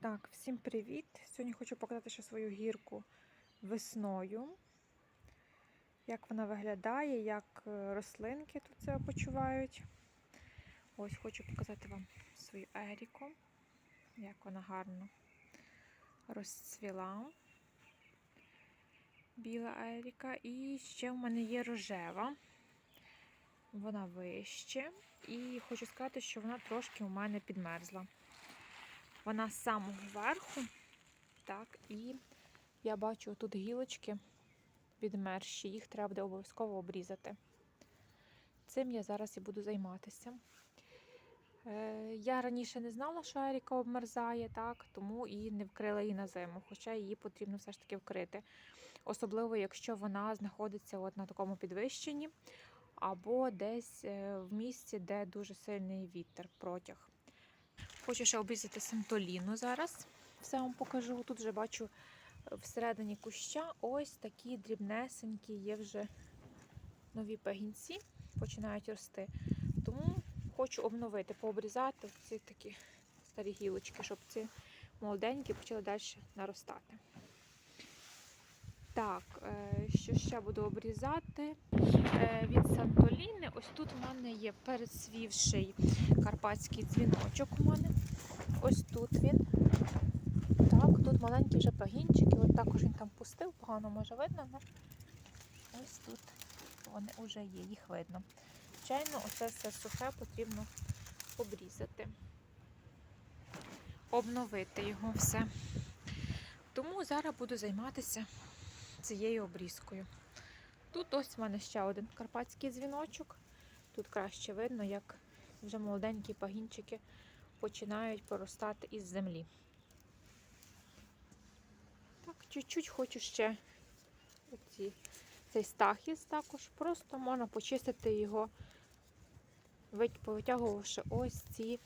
Так, всім привіт! Сьогодні хочу показати ще свою гірку весною. Як вона виглядає, як е, рослинки тут себе почувають. Ось хочу показати вам свою еріку, як вона гарно розцвіла. Біла еріка. І ще в мене є рожева. Вона вище. І хочу сказати, що вона трошки у мене підмерзла. Вона з самого верху. Так, і я бачу тут гілочки відмерші, їх треба буде обов'язково обрізати. Цим я зараз і буду займатися. Е, я раніше не знала, що Еріка обмерзає, так, тому і не вкрила її на зиму, хоча її потрібно все ж таки вкрити. Особливо, якщо вона знаходиться от на такому підвищенні, або десь е, в місці, де дуже сильний вітер, протяг. Хочу ще обрізати сантоліну зараз. Все вам покажу. Тут вже бачу всередині куща ось такі дрібнесенькі є вже нові пагінці, починають рости. Тому хочу обновити, пообрізати ці такі старі гілочки, щоб ці молоденькі почали далі наростати. Так, е, що ще буду обрізати? Е, Від Сантоліни. Ось тут у мене є пересвівший карпатський дзвіночок у мене. Ось тут він. Так, тут маленькі вже пагінчики. От також він там пустив, погано може видно, але ось тут вони вже є, їх видно. Звичайно, оце все сухе потрібно обрізати, обновити його все. Тому зараз буду займатися цією обрізкою. Тут ось в мене ще один карпатський дзвіночок. Тут краще видно, як вже молоденькі пагінчики починають поростати із землі. Так, чуть-чуть хочу ще оці, цей стахіс також. Просто можна почистити його, повитягувавши ось ці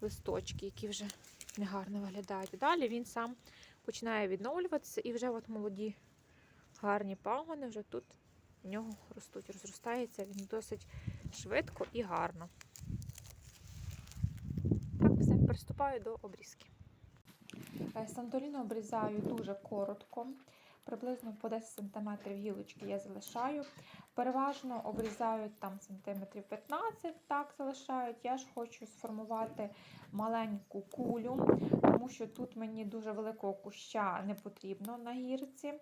листочки, які вже негарно виглядають. Далі він сам починає відновлюватися і вже от молоді гарні пагони вже тут в нього ростуть. Розростається він досить швидко і гарно. Так, все, приступаю до обрізки. Е, Сантоліну обрізаю дуже коротко, приблизно по 10 см гілочки я залишаю. Переважно обрізають там сантиметрів 15, так залишають. Я ж хочу сформувати маленьку кулю, тому що тут мені дуже великого куща не потрібно на гірці.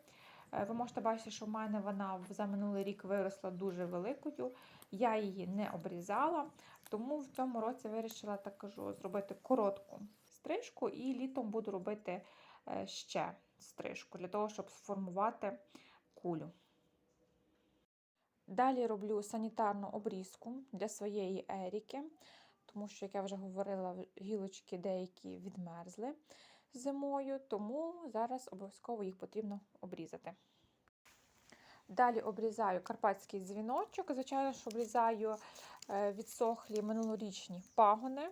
Е, Ви можете бачити, що в мене вона за минулий рік виросла дуже великою. Я її не обрізала, тому в цьому році вирішила так кажу, зробити коротку стрижку і літом буду робити е, ще стрижку для того, щоб сформувати кулю. Далі роблю санітарну обрізку для своєї еріки, тому що, як я вже говорила, гілочки деякі відмерзли зимою, тому зараз обов'язково їх потрібно обрізати. Далі обрізаю карпатський дзвіночок. Звичайно, що обрізаю е, відсохлі минулорічні пагони.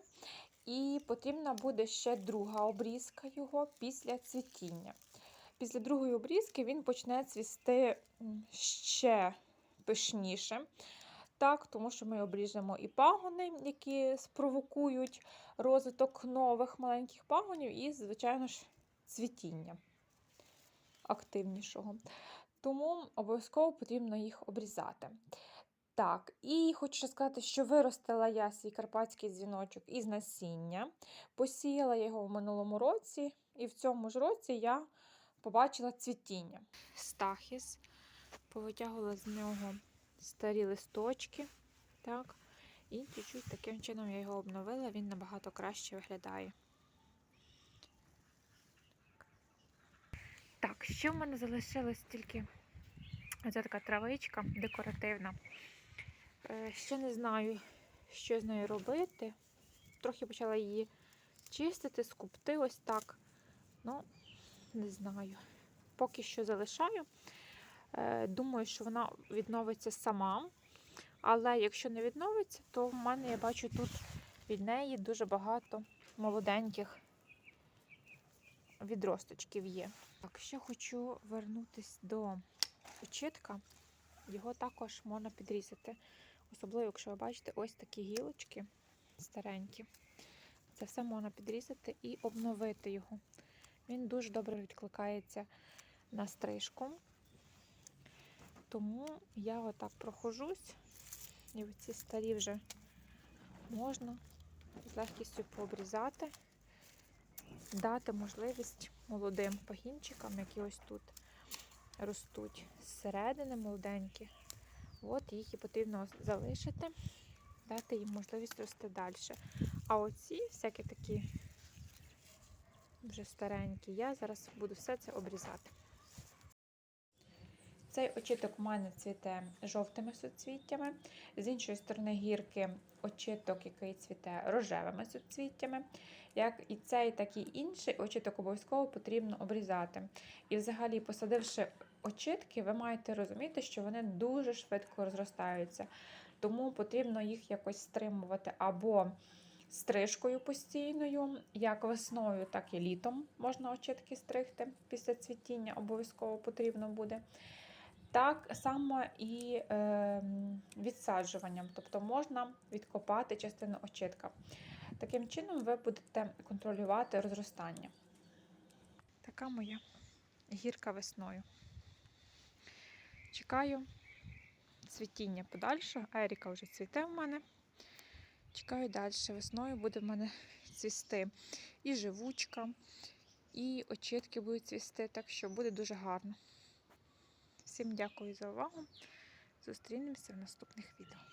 І потрібна буде ще друга обрізка його після цвітіння. Після другої обрізки він почне цвісти ще пишніше. Так, тому що ми обріжемо і пагони, які спровокують розвиток нових маленьких пагонів, і, звичайно ж, цвітіння активнішого. Тому обов'язково потрібно їх обрізати. Так, і хочу сказати, що виростила я свій карпатський дзвіночок із насіння. Посіяла його в минулому році, і в цьому ж році я побачила цвітіння. Стахіс, повитягувала з нього старі листочки. Так, і чуть-чуть таким чином я його обновила, він набагато краще виглядає. Так, ще в мене залишилось тільки оця така травичка декоративна. Е, Ще не знаю, що з нею робити. Трохи почала її чистити, скупти ось так. Ну, не знаю. Поки що залишаю. Е, Думаю, що вона відновиться сама. Але якщо не відновиться, то в мене я бачу тут від неї дуже багато молоденьких відросточків є. Так, ще хочу вернутися до очітка. Його також можна підрізати. Особливо, якщо ви бачите, ось такі гілочки старенькі. Це все можна підрізати і обновити його. Він дуже добре відкликається на стрижку. Тому я отак прохожусь, і оці старі вже можна з легкістю пообрізати, дати можливість молодим пагінчикам, які ось тут ростуть зсередини молоденькі. От їх і потрібно залишити, дати їм можливість рости далі. А оці всякі такі вже старенькі, я зараз буду все це обрізати. Цей очіток у мене цвіте жовтими суцвіттями. З іншої сторони гірки очіток, який цвіте рожевими суцвіттями. Як і цей, так і інший очіток обов'язково потрібно обрізати. І взагалі, посадивши очітки, ви маєте розуміти, що вони дуже швидко розростаються. Тому потрібно їх якось стримувати або стрижкою постійною, як весною, так і літом можна очітки стригти після цвітіння, обов'язково потрібно буде. Так само і е, відсаджуванням, тобто можна відкопати частину очітка. Таким чином ви будете контролювати розростання. Така моя гірка весною. Чекаю цвітіння подальшого. Еріка вже цвіте в мене. Чекаю далі. Весною буде в мене цвісти і живучка, і очітки будуть цвісти, так що буде дуже гарно. Всім дякую за увагу. Зустрінемося в наступних відео.